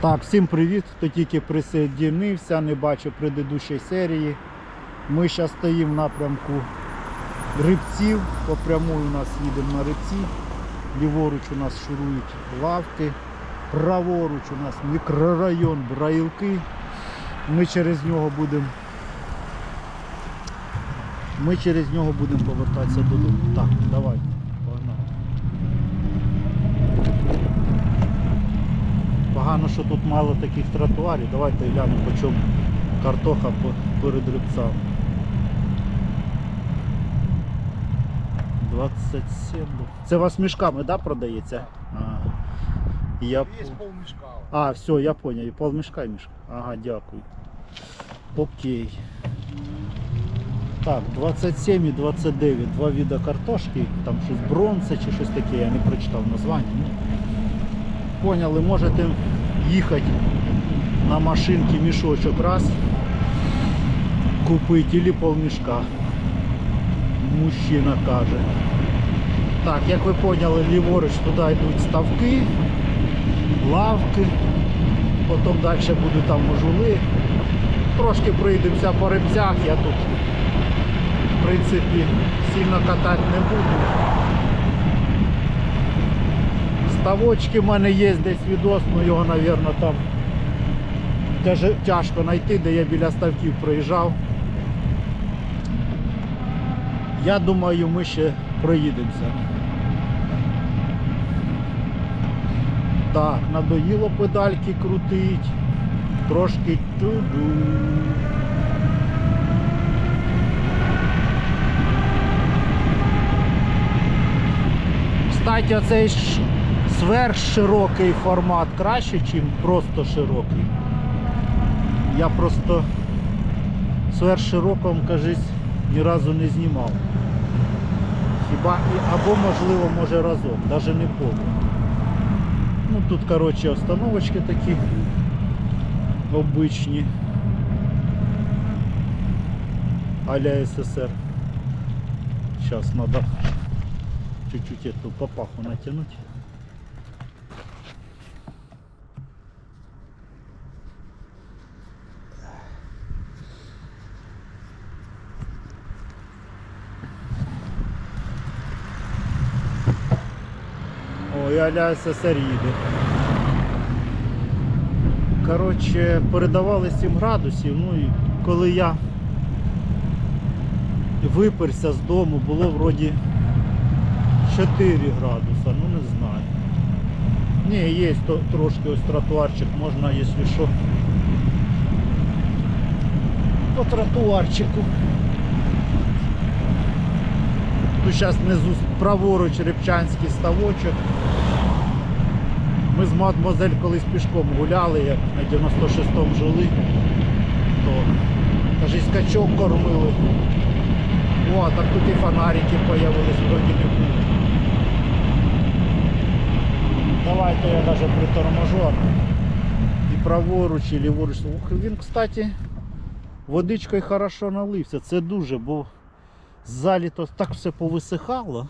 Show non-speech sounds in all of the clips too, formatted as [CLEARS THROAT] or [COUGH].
Так, всім привіт, хто тільки присоединився, не бачив предыдущої серії. Ми зараз стоїмо в напрямку рибців. По прямой у нас їдемо на рибці. Ліворуч у нас шурують лавки. Праворуч у нас мікрорайон Браїлки. Ми через нього будемо. Ми через нього будемо повертатися додому. Так, давай, Погано, що тут мало таких тротуарів. Давайте глянемо, по чому картоха перед рибцем. 27. Це у вас мішками, да, продається? А, я... Есть полмешка. а, все, я понял. І Полмішка і мішка. Ага, дякую. Окей. Так, 27 і 29. Два вида картошки. Там щось бронза чи щось таке, я не прочитав названня. Ну, Поняли, можете їхати на машинці мішочок раз купити или полмішка. Мужчина каже. Так, як ви поняли, ліворуч туди йдуть ставки, лавки, потім далі будуть там можули. Трошки пройдемося по рибцях, я тут в принципі сильно катати не буду. Ставочки в мене є десь відос, ну його, мабуть, там тяжко знайти, де я біля ставків проїжджав. Я думаю, ми ще проїдемося. Так, надоїло педальки крутить. Трошки туду. Кстати, оцей сверхширокий формат краще, ніж просто широкий. Я просто в сверхширокому, кажись, ні разу не знімав. Хіба або можливо може разок, навіть не помню. Ну тут коротше остановочки такі обичні. А-ля СССР. Сейчас надо чуть-чуть эту папаху натянуть. Ой, аля Коротше, передавали 7 градусів, ну і коли я виперся з дому, було вроді 4 градуса, ну не знаю. Ні, є трошки ось тротуарчик, можна, якщо що. По тротуарчику. Тут зараз внизу праворуч Рибчанський ставочок. Ми з мадмозель колись пішком гуляли, як на 96-му жили, то каже, скачок кормили. О, так тут і фонарики появились, вроді не було. Давайте я навіть приторможу. І праворуч, і ліворуч. Ух, він, кстати, водичкою хорошо налився. Це дуже, бо заліто так все повисихало.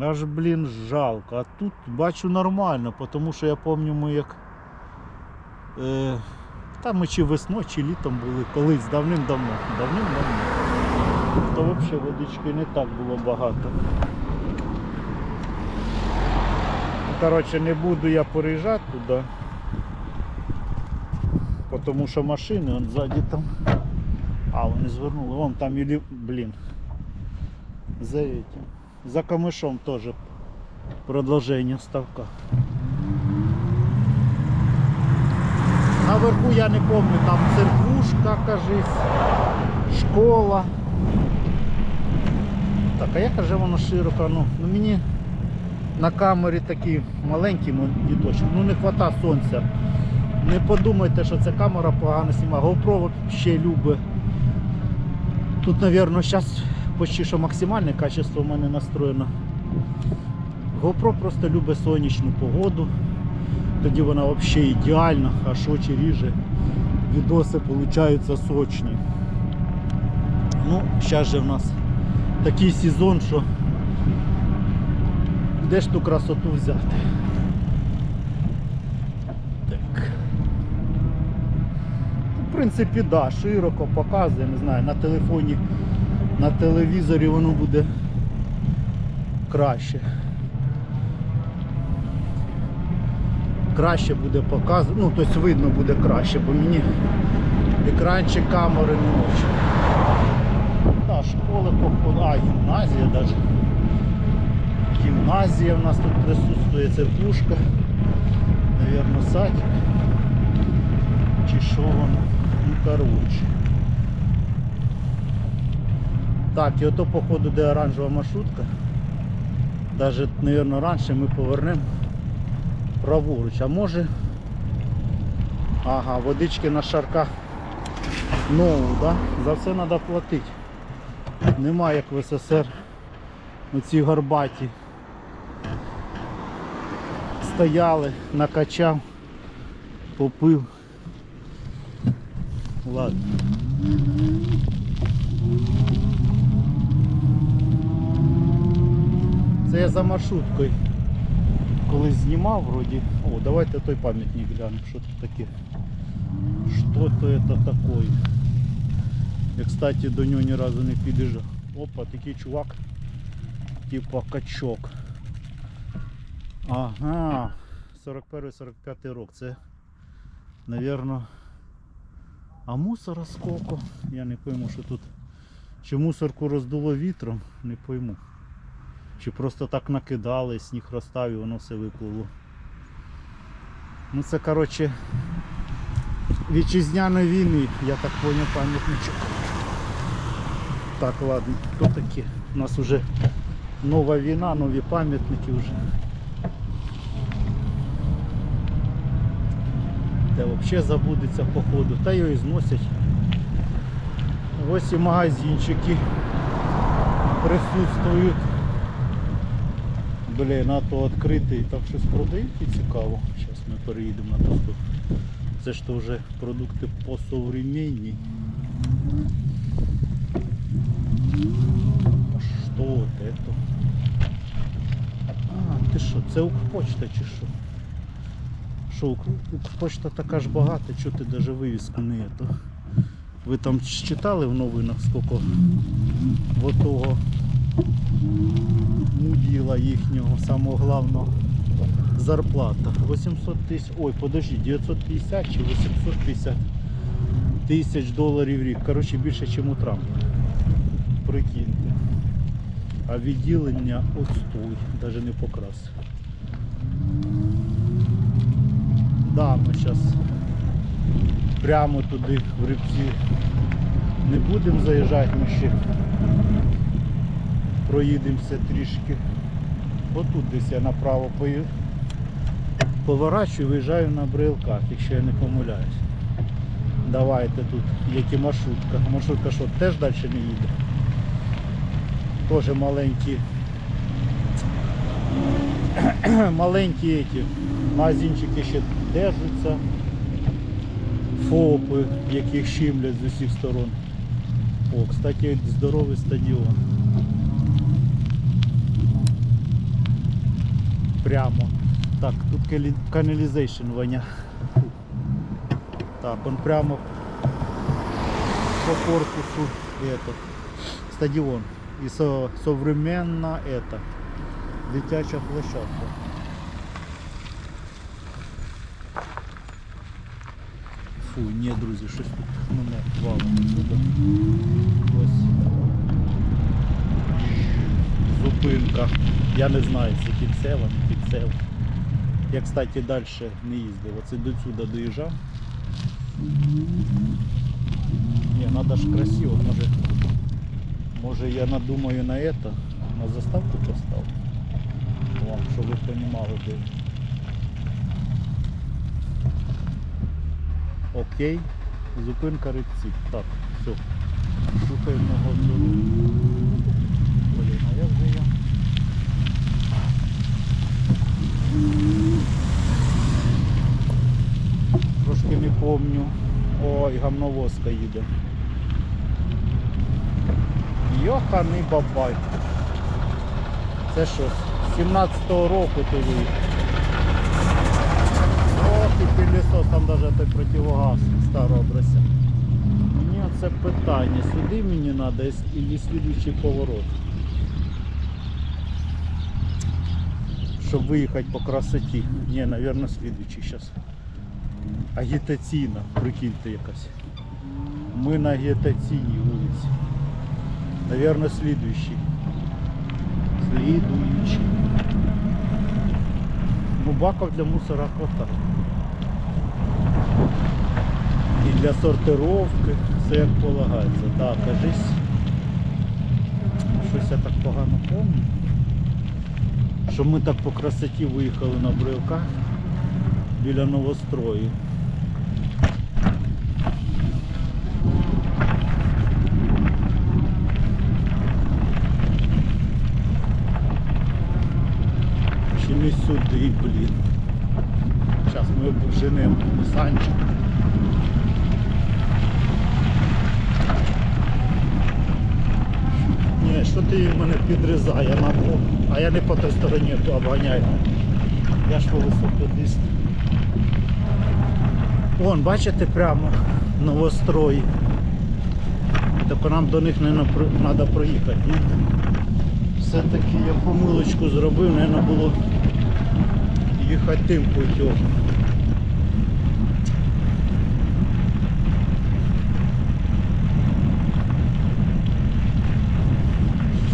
Аж, блін, жалко. А тут бачу нормально, тому що я пам'ятаю, ми як. Е, там ми чи весною, чи літом були колись давним-давно. Давним-давно. То взагалі водички не так було багато. Коротше, не буду я переїжджати туди. Тому що машини он ззаді там. А, вони звернули. Вон там і блін. За этим. За камышом тоже продолжение ставка. Наверху я не помню, там церквушка, кажись, школа. Так, а як же воно широко? Ну, ну мені на камері такий маленький діточок, ну не хвата сонця. Не подумайте, що ця камера погано знімає. GoPro ще любить. Тут, мабуть, зараз почти що максимальне качество в мене настроєно. GoPro просто любить сонячну погоду. Тоді вона взагалі ідеальна, аж очі ріже. Відоси получаються сочні. Ну, зараз же в нас такий сезон, що де ж ту красоту взяти. Так. В принципі, да, широко показує, не знаю, на телефоні на телевізорі воно буде краще. Краще буде показувати, ну, тобто видно буде краще, бо мені екранчик камери не очень. Да, школи походу, а, гімназія навіть. Гімназія в нас тут присутствує, церквушка. Наверно, садик. Чи що воно? Ну коротше. Так, і ото походу де оранжева маршрутка. Даже, наверное, раніше ми повернемо праворуч. А може. Ага, водички на шарках нову, да? За все треба платити. Нема як в СССР оці горбаті. Стояли, накачав, попив. Ладно. Це я за маршруткою колись знімав вроді. О, давайте той пам'ятник глянемо, що тут таке. Що то это такое? Я, кстати, до нього ні разу не під'їжджав. Опа, такий чувак. Типа качок. Ага. 41-45 рок. Це, навірно. А мусора сколько? Я не пойму, що тут. Чи мусорку роздуло вітром, не пойму. Чи просто так накидали, сніг розстав і воно все випливло. Ну це коротше вітчизняної війни, я так поняв пам'ятничок. Так, ладно, хто такі? У нас вже нова війна, нові пам'ятники вже. Та взагалі забудеться походу, та його і зносять. Ось і магазинчики присутствують. Блін, а то відкритий, так щось продають і цікаво. Зараз ми переїдемо на ту. Це ж то вже продукти посовременні. А що от это? А, ти що, це Укрпочта чи що? Що, Укрпочта така ж багата, що ти навіть вивіску не ето. Ви там читали в новинах скільки в того муділа їхнього самого главного зарплата. 800 тисяч, ой, подожди, 950 чи 850 тисяч доларів рік. Коротше, більше, ніж у Трампа. Прикиньте. А відділення отстой, навіть не покрас. Да, ми зараз прямо туди в рибці не будемо заїжджати, ми ще проїдемося трішки. Отут десь я направо пою- поворачую, виїжджаю на брилках, якщо я не помиляюсь. Давайте тут, як і маршрутка. Маршрутка що, теж далі не їде. Теж маленькі [CLEARS THROAT] маленькі эти, магазинчики ще держаться. ФОПи, яких щемлять з усіх сторон. О, кстати, здоровий стадіон. Прямо. Так, тут каналізейшн воня. Фу. Так, он прямо по корпусу этот стадіон. І со, современна это, дитяча площадка. Фу, ні, друзі, щось тут мене валом сюди. Ось. Зупинка. Я не знаю, це кінцева, не кінцева. Я, кстати, далі не їздив. Оце до сюди доїжджав. Ні, треба ж красиво, може. Може я надумаю на это, на заставку поставлю. Вам, щоб ви розуміли, де. Окей. Зупинка рибці. Так, все. Шукаємо ногу дорогу. Блін, а як же я? Трошки не помню. Ой, гамновозка їде. Йоханий бабай. Це що, з 17-го року ти виїхав. Ох, і пилісос там навіть той противогаз старого образця. Мені оце питання, сюди мені треба і слідуючий поворот. Щоб виїхати по красоті. Ні, мабуть, слідуючий зараз. Агітаційна, прикиньте якась. Ми на агітаційній вулиці. Наверное, слідуючий. Слідуючий. Ну, баков для мусора хватає. І для сортировки все як полагається. Так, кажись. Щось я так погано помню. Що ми так по красоті виїхали на брилках біля новострою. Чи не сюди, блін. Зараз ми обженемо Санчик. Ні, що ти мене підрізає на бок, а я не по той стороні обганяю. Я ж по велосипедист. Вон, бачите, прямо новострої. Тільки нам до них не треба проїхати. Ні? Все-таки я помилочку зробив, мабуть, було їхати тим путем.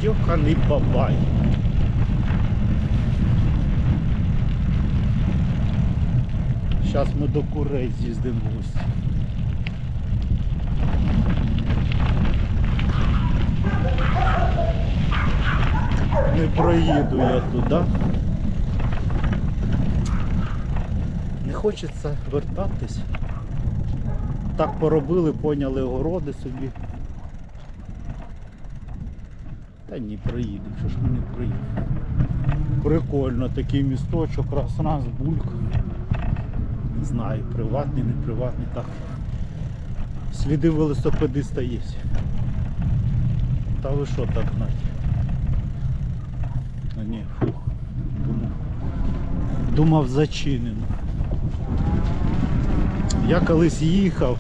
Йоханий бабай. Зараз ми до курей з'їздимо. Не проїду я туди. Не хочеться вертатись. Так поробили, поняли городи собі. Та ні, проїду, що ж ми не проїдемо. Прикольно, такий місточок, раз раз, бульк. Не знаю, приватний, не приватний, так. Сліди велосипедиста є. Та ви що так знаєте? А ні, фух. Думав, думав зачинено. Я колись їхав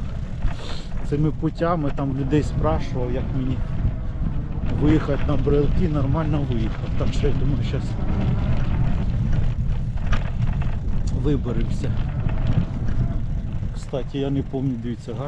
цими путями, там людей спрашував, як мені виїхати на брелки, нормально виїхав. Так що я думаю, зараз виберемося. Кстати, я не пам'ятаю, дивіться, гарно